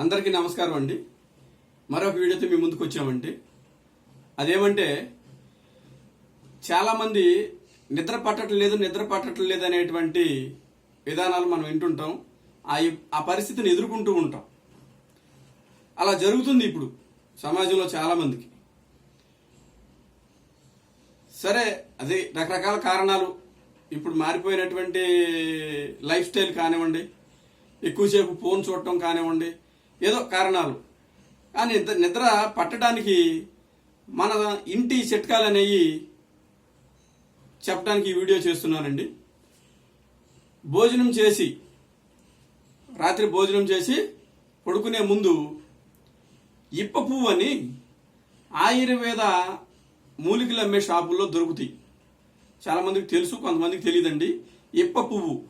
అందరికీ నమస్కారం అండి. మరొక వీడియోతో మీ ముందుకు వచ్చామండి. అదేమంటే చాలామంది నిద్ర పట్టడం లేదు నిద్ర పట్టడం లేదు అనేటువంటి విధానాలు మనం వింటుంటాం. ఆ ఆ పరిస్థితిని ఎదుర్కొంటూ ఉంటాం. అలా జరుగుతుంది ఇప్పుడు సమాజంలో చాలామందికి. సరే అది రకరకాల కారణాలు ఇప్పుడు మారిపోయినటువంటి లైఫ్ స్టైల్ కానివ్వండి ఎక్కువసేపు ఫోన్ చూడటం కానివ్వండి ఏదో కారణాలు. కానీ నిద్ర నిద్ర పట్టడానికి మన ఇంటి చిట్కాలు అనేవి చెప్పడానికి ఈ వీడియో చేస్తున్నానండి. భోజనం చేసి రాత్రి భోజనం చేసి పడుకునే ముందు ఇప్ప పువ్వు అని ఆయుర్వేద మూలికలు అమ్మే షాపుల్లో దొరుకుతాయి. చాలామందికి తెలుసు కొంతమందికి తెలియదండి. ఇప్ప పువ్వు.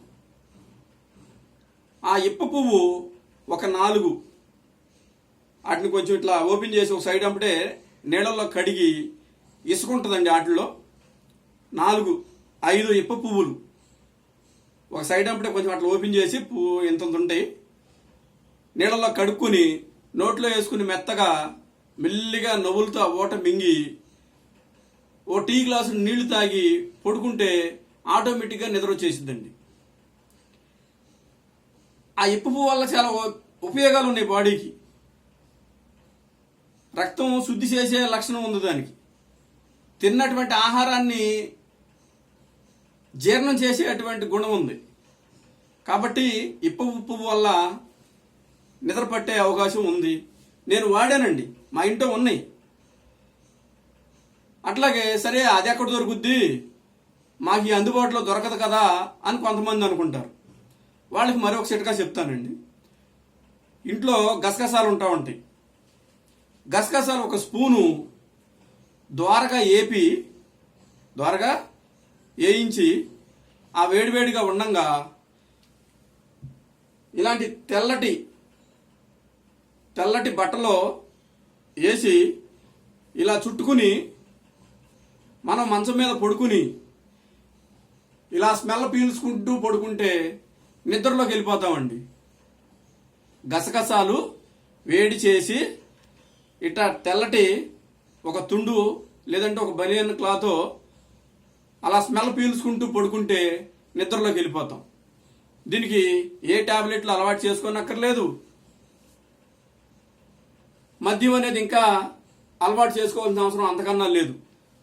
ఆ ఇప్ప పువ్వు ఒక నాలుగు వాటిని కొంచెం ఇట్లా ఓపెన్ చేసి ఒక సైడ్ అప్పుడే నీళ్ళల్లో కడిగి ఇసుక ఉంటుందండి వాటిల్లో. నాలుగు ఐదు ఇప్ప పువ్వులు. ఒక సైడ్ అప్పుడే కొంచెం అట్లా ఓపెన్ చేసి పువ్వు ఇంత ఉంటాయి. నీళ్ళల్లో కడుక్కుని నోట్లో వేసుకుని మెత్తగా మెల్లిగా నవ్వులతో ఓట మింగి ఓ టీ గ్లాసు నీళ్ళు తాగి పడుకుంటే ఆటోమేటిక్గా నిద్ర వచ్చేసిందండి ఆ ఇప్పు పువ్వు వల్ల చాలా ఉపయోగాలు ఉన్నాయి బాడీకి. రక్తం శుద్ధి చేసే లక్షణం ఉంది దానికి. తిన్నటువంటి ఆహారాన్ని జీర్ణం చేసేటువంటి గుణం ఉంది. కాబట్టి ఇప్ప ఉప్పు వల్ల నిద్ర పట్టే అవకాశం ఉంది. నేను వాడానండి. మా ఇంట్లో ఉన్నాయి. అట్లాగే సరే అది ఎక్కడ దొరుకుద్ది? మాకు ఈ అందుబాటులో దొరకదు కదా అని కొంతమంది అనుకుంటారు. వాళ్ళకి మరొక చిట్కా చెప్తానండి. ఇంట్లో గసగసాలు ఉంటా ఉంటాయి. గసగసాలు ఒక స్పూను ద్వారగా ఏపి ద్వారగా వేయించి ఆ వేడివేడిగా ఉండంగా ఇలాంటి తెల్లటి తెల్లటి బట్టలో వేసి ఇలా చుట్టుకుని మనం మంచం మీద పడుకుని ఇలా స్మెల్ పీల్చుకుంటూ పడుకుంటే నిద్రలోకి వెళ్ళిపోతామండి. గసగసాలు వేడి చేసి ఇట్లా తెల్లటి ఒక తుండు లేదంటే ఒక బనియన్ క్లాత్ అలా స్మెల్ పీల్చుకుంటూ పడుకుంటే నిద్రలోకి వెళ్ళిపోతాం. దీనికి ఏ టాబ్లెట్లు అలవాటు చేసుకోనక్కర్లేదు. మద్యం అనేది ఇంకా అలవాటు చేసుకోవాల్సిన అవసరం అంతకన్నా లేదు.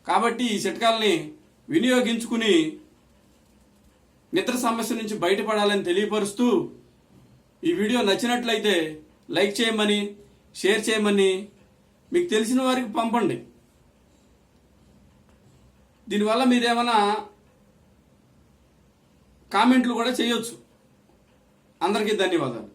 కాబట్టి ఈ చిట్కాలని వినియోగించుకుని నిద్ర సమస్య నుంచి బయటపడాలని తెలియపరుస్తూ ఈ వీడియో నచ్చినట్లయితే లైక్ చేయమని షేర్ చేయమని మీకు తెలిసిన వారికి పంపండి. దీనివల్ల మీరేమైనా కామెంట్లు కూడా చేయొచ్చు. అందరికీ ధన్యవాదాలు.